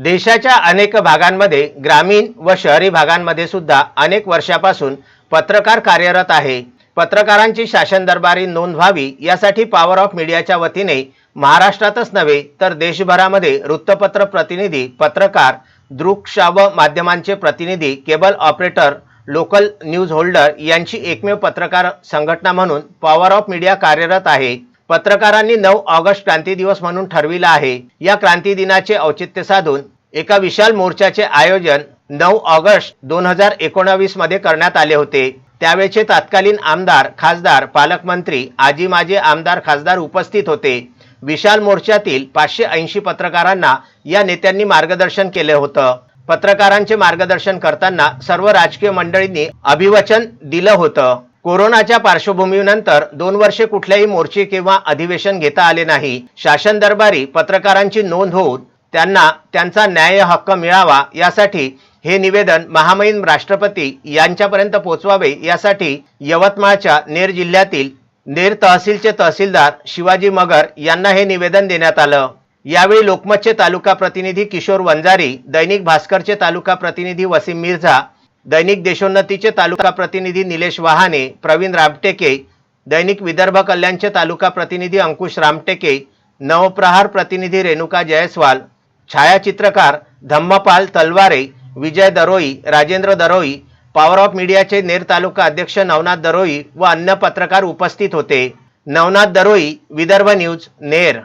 देशाच्या अनेक भागांमध्ये ग्रामीण व शहरी भागांमध्ये सुद्धा अनेक वर्षापासून पत्रकार कार्यरत आहे. पत्रकारांची शासन दरबारी नोंद व्हावी यासाठी पॉवर ऑफ मीडियाच्या वतीने महाराष्ट्रातच नव्हे तर देशभरामध्ये वृत्तपत्र प्रतिनिधी पत्रकार दृकश्राव्य माध्यमांचे प्रतिनिधी cable operator local news holder यांची एकमेव पत्रकार संघटना म्हणून पॉवर ऑफ मीडिया कार्यरत आहे. पत्रकारांनी नऊ ऑगस्ट क्रांती दिवस म्हणून ठरविला आहे. या क्रांती दिनाचे औचित्य साधून एका विशाल मोर्चाचे आयोजन नऊ ऑगस्ट दोन हजार एकोणावीसमध्ये करण्यात आले होते. त्यावेळचे तत्कालीन आमदार खासदार पालकमंत्री आजी माजी आमदार खासदार उपस्थित होते. विशाल मोर्चातील पाचशे ऐंशी पत्रकारांना या नेत्यांनी मार्गदर्शन केले होतं. पत्रकारांचे मार्गदर्शन करताना सर्व राजकीय मंडळींनी अभिवचन दिलं होतं. कोरोनाच्या पार्श्वभूमीनंतर दोन वर्षे कुठल्याही मोर्चे किंवा अधिवेशन घेता आले नाही. शासन दरबारी पत्रकारांची नोंद होऊन त्यांना त्यांचा न्याय हक्क मिळावा यासाठी हे निवेदन महामहिम राष्ट्रपती यांच्यापर्यंत पोहोचवावे यासाठी यवतमाळच्या नेर जिल्ह्यातील नेर तहसीलचे तहसीलदार शिवाजी मगर यांना हे निवेदन देण्यात आलं. यावेळी लोकमतचे तालुका प्रतिनिधी किशोर वंजारी दैनिक भास्करचे तालुका प्रतिनिधी वसीम मिर्झा दैनिक देशोन्नतीचे तालुका प्रतिनिधी निलेश वहाने प्रवीण रामटेके दैनिक विदर्भ कल्याणचे तालुका प्रतिनिधी अंकुश रामटेके नवप्रहार प्रतिनिधी रेणुका जयस्वाल छायाचित्रकार धम्मपाल तलवारे विजय दरोई राजेंद्र दरोई पॉवर ऑफ मीडियाचे नेर तालुका अध्यक्ष नवनाथ दरोई व अन्य पत्रकार उपस्थित होते. नवनाथ दरोई विदर्भ न्यूज नेर